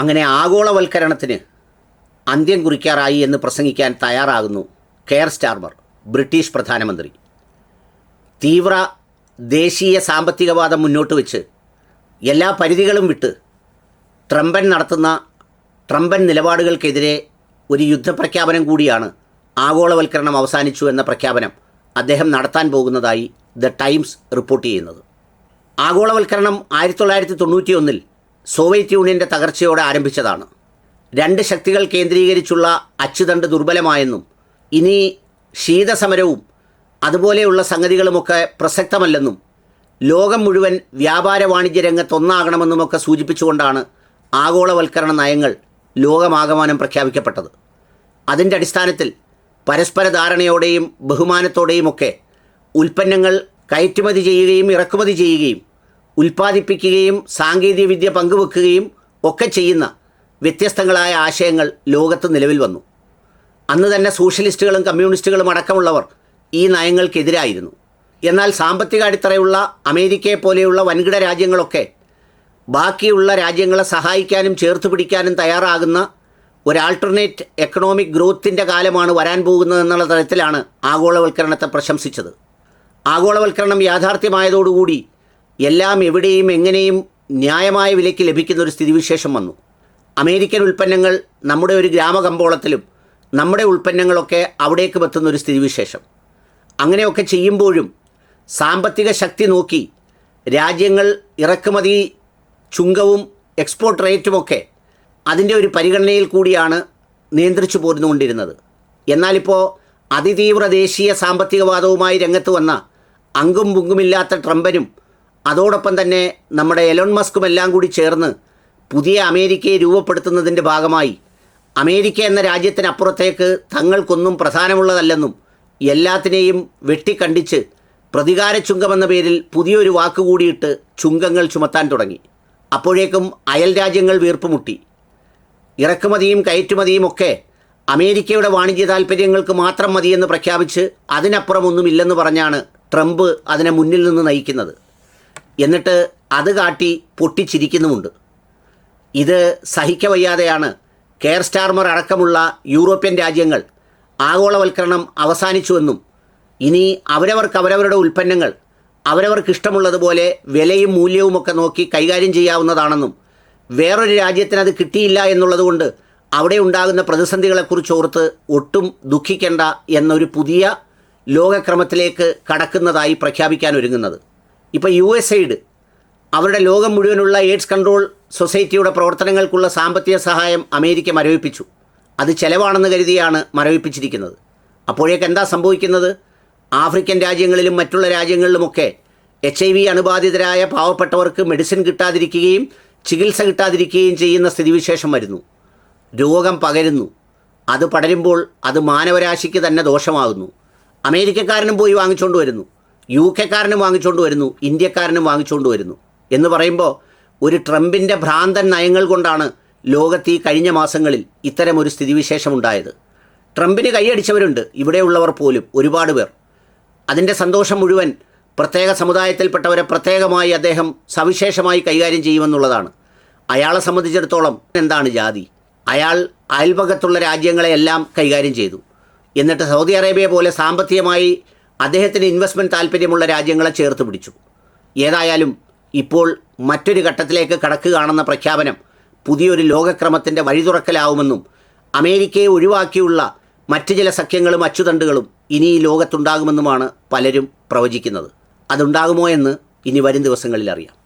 അങ്ങനെ ആഗോളവൽക്കരണത്തിന് അന്ത്യം കുറിക്കാറായി എന്ന് പ്രസംഗിക്കാൻ തയ്യാറാകുന്നു കെയർ സ്റ്റാർമർ ബ്രിട്ടീഷ് പ്രധാനമന്ത്രി. തീവ്ര ദേശീയ സാമ്പത്തികവാദം മുന്നോട്ട് വെച്ച് എല്ലാ പരിധികളും വിട്ട് ട്രംപൻ നടത്തുന്ന ട്രംപൻ നിലപാടുകൾക്കെതിരെ ഒരു യുദ്ധപ്രഖ്യാപനം കൂടിയാണ് ആഗോളവൽക്കരണം അവസാനിച്ചു എന്ന പ്രഖ്യാപനം അദ്ദേഹം നടത്താൻ പോകുന്നതായി ദ ടൈംസ് റിപ്പോർട്ട് ചെയ്യുന്നത്. ആഗോളവൽക്കരണം ആയിരത്തി തൊള്ളായിരത്തി തൊണ്ണൂറ്റി ഒന്നിൽ സോവിയറ്റ് യൂണിയന്റെ തകർച്ചയോടെ ആരംഭിച്ചതാണ്. രണ്ട് ശക്തികൾ കേന്ദ്രീകരിച്ചുള്ള അച്ചുതണ്ട് ദുർബലമായെന്നും ഇനി ശീതസമരവും അതുപോലെയുള്ള സംഗതികളുമൊക്കെ പ്രസക്തമല്ലെന്നും ലോകം മുഴുവൻ വ്യാപാര വാണിജ്യ രംഗത്ത് ഒന്നാകണമെന്നുമൊക്കെ സൂചിപ്പിച്ചുകൊണ്ടാണ് ആഗോളവൽക്കരണ നയങ്ങൾ ലോകമാകമാനം പ്രഖ്യാപിക്കപ്പെട്ടത്. അതിന്റെ അടിസ്ഥാനത്തിൽ പരസ്പര ധാരണയോടെയും ബഹുമാനത്തോടെയുമൊക്കെ ഉൽപ്പന്നങ്ങൾ കയറ്റുമതി ചെയ്യുകയും ഇറക്കുമതി ചെയ്യുകയും ഉൽപ്പാദിപ്പിക്കുകയും സാങ്കേതികവിദ്യ പങ്കുവെക്കുകയും ഒക്കെ ചെയ്യുന്ന വ്യത്യസ്തങ്ങളായ ആശയങ്ങൾ ലോകത്ത് നിലവിൽ വന്നു. അന്ന് തന്നെ സോഷ്യലിസ്റ്റുകളും കമ്മ്യൂണിസ്റ്റുകളും അടക്കമുള്ളവർ ഈ നയങ്ങൾക്കെതിരായിരുന്നു. എന്നാൽ സാമ്പത്തിക അടിത്തറയുള്ള അമേരിക്കയെ പോലെയുള്ള വൻകിട രാജ്യങ്ങളൊക്കെ ബാക്കിയുള്ള രാജ്യങ്ങളെ സഹായിക്കാനും ചേർത്ത് പിടിക്കാനും തയ്യാറാകുന്ന ഒരു ആൾട്ടർനേറ്റ് എക്കണോമിക് ഗ്രോത്തിന്റെ കാലമാണ് വരാൻ പോകുന്നതെന്നുള്ള തരത്തിലാണ് ആഗോളവൽക്കരണത്തെ പ്രശംസിച്ചത്. ആഗോളവൽക്കരണം യാഥാർത്ഥ്യമായതോടുകൂടി എല്ലാം എവിടെയും എങ്ങനെയും ന്യായമായ വിലയ്ക്ക് ലഭിക്കുന്ന ഒരു സ്ഥിതിവിശേഷം വന്നു. അമേരിക്കൻ ഉൽപ്പന്നങ്ങൾ നമ്മുടെ ഒരു ഗ്രാമകമ്പോളത്തിലും നമ്മുടെ ഉൽപ്പന്നങ്ങളൊക്കെ അവിടേക്ക് എത്തുന്ന ഒരു സ്ഥിതിവിശേഷം. അങ്ങനെയൊക്കെ ചെയ്യുമ്പോഴും സാമ്പത്തിക ശക്തി നോക്കി രാജ്യങ്ങൾ ഇറക്കുമതി ചുങ്കവും എക്സ്പോർട്ട് റേറ്റുമൊക്കെ അതിന്റെ ഒരു പരിഗണനയിൽ കൂടിയാണ് നിയന്ത്രിച്ചു പോരുന്നുകൊണ്ടിരുന്നത്. എന്നാലിപ്പോൾ അതിതീവ്ര ദേശീയ സാമ്പത്തികവാദവുമായി രംഗത്ത് വന്ന അങ്കും പുങ്കുമില്ലാത്ത ട്രംപനും അതോടൊപ്പം തന്നെ നമ്മുടെ എലോൺ മസ്കും എല്ലാം കൂടി ചേർന്ന് പുതിയ അമേരിക്കയെ രൂപപ്പെടുത്തുന്നതിന്റെ ഭാഗമായി അമേരിക്ക എന്ന രാജ്യത്തിനപ്പുറത്തേക്ക് തങ്ങൾക്കൊന്നും പ്രധാനമുള്ളതല്ലെന്നും എല്ലാത്തിനെയും വെട്ടിക്കണ്ടിച്ച് പ്രതികാര ചുങ്കമെന്ന പേരിൽ പുതിയൊരു വാക്കുകൂടിയിട്ട് ചുങ്കങ്ങൾ ചുമത്താൻ തുടങ്ങി. അപ്പോഴേക്കും അയൽ രാജ്യങ്ങൾ വീർപ്പുമുട്ടി. ഇറക്കുമതിയും കയറ്റുമതിയും ഒക്കെ അമേരിക്കയുടെ വാണിജ്യ താൽപ്പര്യങ്ങൾക്ക് മാത്രം മതിയെന്ന് പ്രഖ്യാപിച്ച് അതിനപ്പുറമൊന്നുമില്ലെന്ന് പറഞ്ഞാണ് ട്രംപ് അതിനെ മുന്നിൽ നിന്ന് നയിക്കുന്നത്. എന്നിട്ട് അത് കാട്ടി പൊട്ടിച്ചിരിക്കുന്നുമുണ്ട്. ഇത് സഹിക്കവയ്യാതെയാണ് കെയർ സ്റ്റാർമർ അടക്കമുള്ള യൂറോപ്യൻ രാജ്യങ്ങൾ ആഗോളവൽക്കരണം അവസാനിച്ചുവെന്നും ഇനി അവരവർക്ക് അവരവരുടെ ഉൽപ്പന്നങ്ങൾ അവരവർക്ക് ഇഷ്ടമുള്ളതുപോലെ വിലയും മൂല്യവുമൊക്കെ നോക്കി കൈകാര്യം ചെയ്യാവുന്നതാണെന്നും വേറൊരു രാജ്യത്തിന് അത് കിട്ടിയില്ല എന്നുള്ളതുകൊണ്ട് അവിടെ ഉണ്ടാകുന്ന പ്രതിസന്ധികളെക്കുറിച്ച് ഓർത്ത് ഒട്ടും ദുഃഖിക്കേണ്ട എന്നൊരു പുതിയ ലോകക്രമത്തിലേക്ക് കടക്കുന്നതായി പ്രഖ്യാപിക്കാൻ ഒരുങ്ങുന്നത്. ഇപ്പോൾ യു എസ് എയ്ഡ് അവരുടെ ലോകം മുഴുവനുള്ള എയ്ഡ്സ് കൺട്രോൾ സൊസൈറ്റിയുടെ പ്രവർത്തനങ്ങൾക്കുള്ള സാമ്പത്തിക സഹായം അമേരിക്ക മരവിപ്പിച്ചു. അത് ചെലവാണെന്ന് കരുതിയാണ് മരവിപ്പിച്ചിരിക്കുന്നത്. അപ്പോഴേക്ക് എന്താ സംഭവിക്കുന്നത്? ആഫ്രിക്കൻ രാജ്യങ്ങളിലും മറ്റുള്ള രാജ്യങ്ങളിലുമൊക്കെ എച്ച് ഐ വി അണുബാധിതരായ പാവപ്പെട്ടവർക്ക് മെഡിസിൻ കിട്ടാതിരിക്കുകയും ചികിത്സ കിട്ടാതിരിക്കുകയും ചെയ്യുന്ന സ്ഥിതിവിശേഷം വരുന്നു. രോഗം പകരുന്നു. അത് പടരുമ്പോൾ അത് മാനവരാശിക്ക് തന്നെ ദോഷമാകുന്നു. അമേരിക്കക്കാരനും പോയി വാങ്ങിച്ചുകൊണ്ട് വരുന്നു. യു കെക്കാരനും വാങ്ങിച്ചുകൊണ്ട് വരുന്നു ഇന്ത്യക്കാരനും വാങ്ങിച്ചുകൊണ്ട് വരുന്നു. എന്ന് പറയുമ്പോൾ ഒരു ട്രംപിന്റെ ഭ്രാന്തൻ നയങ്ങൾ കൊണ്ടാണ് ലോകത്ത് ഈ കഴിഞ്ഞ മാസങ്ങളിൽ ഇത്തരം ഒരു സ്ഥിതിവിശേഷം ഉണ്ടായത്. ട്രംപിന് കൈയടിച്ചവരുണ്ട് ഇവിടെയുള്ളവർ പോലും ഒരുപാട് പേർ. അതിന്റെ സന്തോഷം മുഴുവൻ പ്രത്യേക സമുദായത്തിൽപ്പെട്ടവരെ പ്രത്യേകമായി അദ്ദേഹം സവിശേഷമായി കൈകാര്യം ചെയ്യുമെന്നുള്ളതാണ്. അയാളെ സംബന്ധിച്ചിടത്തോളം എന്താണ് ജാതി? അയാൾ അയൽപകത്തുള്ള രാജ്യങ്ങളെയെല്ലാം കൈകാര്യം ചെയ്തു. എന്നിട്ട് സൗദി അറേബ്യ പോലെ സാമ്പത്തികമായി അദ്ദേഹത്തിന് ഇൻവെസ്റ്റ്മെന്റ് താല്പര്യമുള്ള രാജ്യങ്ങളെ ചേർത്ത് പിടിച്ചു. ഏതായാലും ഇപ്പോൾ മറ്റൊരു ഘട്ടത്തിലേക്ക് കടക്കുകയാണെന്ന പ്രഖ്യാപനം പുതിയൊരു ലോകക്രമത്തിന്റെ വഴി തുറക്കലാവുമെന്നും അമേരിക്കയെ ഒഴിവാക്കിയുള്ള മറ്റ് ചില സഖ്യങ്ങളും അച്ചുതണ്ടുകളും ഇനി ഈ ലോകത്തുണ്ടാകുമെന്നുമാണ് പലരും പ്രവചിക്കുന്നത്. അതുണ്ടാകുമോ എന്ന് ഇനി വരും ദിവസങ്ങളിൽ അറിയാം.